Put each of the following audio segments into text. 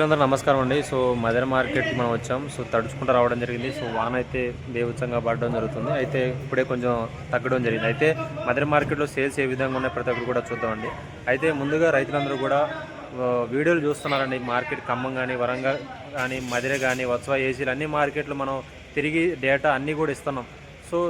అందరూ నమస్కారం అండి. సో మదర్ మార్కెట్కి మనం వచ్చాం. సో తడుచుకుంటూ రావడం జరిగింది. సో వాన అయితే బేవచ్చంగా పడడం జరుగుతుంది. అయితే ఇప్పుడే కొంచెం తగ్గడం జరిగింది. అయితే మదర్ మార్కెట్లో సేల్స్ ఏ విధంగా ఉన్నాయి ప్రతి ఒక్కరు కూడా చూద్దామండి అయితే ముందుగా రైతులందరూ కూడా వీడియోలు చూస్తున్నారండి. మార్కెట్ ఖమ్మం కానీ వరంగల్ కానీ మదిర కానీ వత్సవ ఏసీలు అన్ని మార్కెట్లు మనం తిరిగి డేటా అన్నీ కూడా ఇస్తున్నాం. సో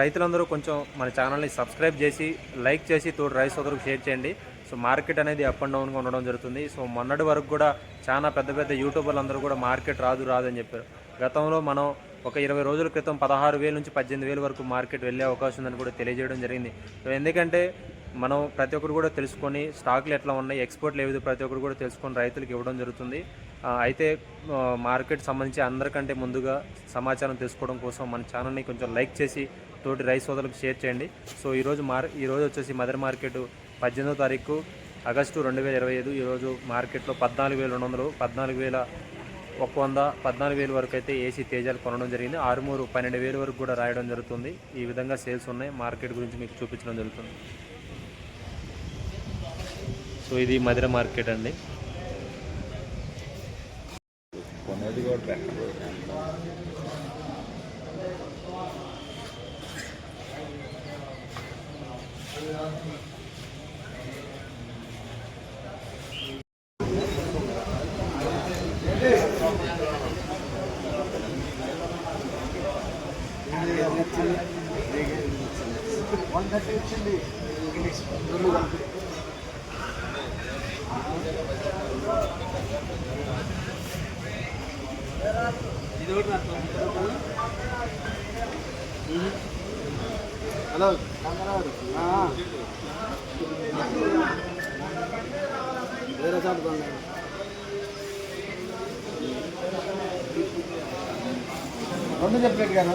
రైతులందరూ కొంచెం మన ఛానల్ని సబ్స్క్రైబ్ చేసి లైక్ చేసి తోడు రైస్ సోదరుకు షేర్ చేయండి. సో మార్కెట్ అనేది అప్ అండ్ డౌన్గా ఉండడం జరుగుతుంది. సో మొన్నటి వరకు కూడా చాలా పెద్ద పెద్ద యూట్యూబర్లు అందరూ కూడా మార్కెట్ రాదు రాదు అని చెప్పారు. గతంలో మనం ఒక ఇరవై రోజుల క్రితం పదహారు వేల నుంచి పద్దెనిమిది వేల వరకు మార్కెట్ వెళ్ళే అవకాశం ఉందని కూడా తెలియజేయడం జరిగింది. సో ఎందుకంటే మనం ప్రతి ఒక్కరు కూడా తెలుసుకొని స్టాక్లు ఎట్లా ఉన్నాయి ఎక్స్పోర్ట్లు ఏవి ప్రతి ఒక్కరు కూడా తెలుసుకొని రైతులకు ఇవ్వడం జరుగుతుంది. అయితే మార్కెట్ సంబంధించి అందరికంటే ముందుగా సమాచారం తెలుసుకోవడం కోసం మన ఛానల్ని కొంచెం లైక్ చేసి తోటి రైస్ సోదరులకు షేర్ చేయండి. సో ఈరోజు మార్ ఈరోజు వచ్చేసి మదర్ మార్కెట్ పద్దెనిమిదో తారీఖు ఆగస్టు రెండు వేల ఇరవై ఐదు ఈరోజు మార్కెట్లో పద్నాలుగు వేల రెండు వందలు పద్నాలుగు వేల ఒక వంద పద్నాలుగు వేల వరకు అయితే ఏసీ తేజాలు కొనడం జరిగింది. ఆరుమూరు పన్నెండు వేలు వరకు కూడా రాయడం జరుగుతుంది. ఈ విధంగా సేల్స్ ఉన్నాయి. మార్కెట్ గురించి మీకు చూపించడం జరుగుతుంది. సో ఇది మధుర మార్కెట్ అండి కొనేది కూడా వన్ థర్టీ వచ్చింది రెండు హలో వేరే చాటు బంగారు రెండు చెప్పలేదు కానీ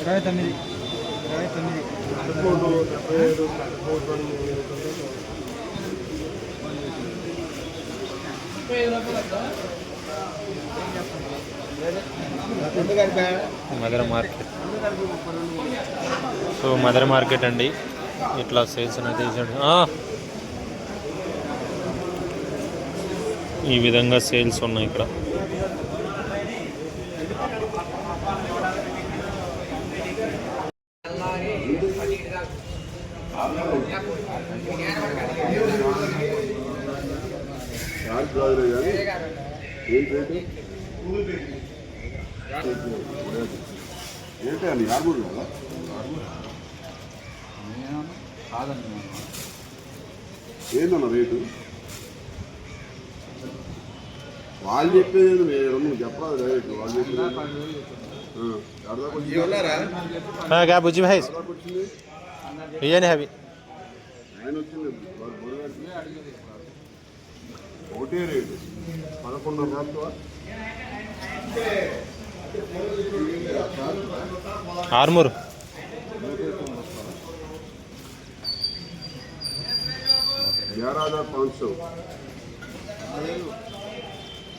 ఇరవై తొమ్మిది ఇరవై తొమ్మిది mother market. So mother market అండి. ఇట్లా సేల్స్ అనేది ఈ విధంగా సేల్స్ ఉన్నాయి ఇక్కడ. ఏంటి అని యాభై కదా ఏందన్న రేటు? వాళ్ళు చెప్పేది నేను నువ్వు చెప్పాలి డైరెక్ట్ వాళ్ళు చెప్పేది బుజ్జి భాయ్ ఇయ్యని అవి. ఒకటే రేటు. పదకొండు ఆర్మూరు. గ్యారా హజార్ పాంచ్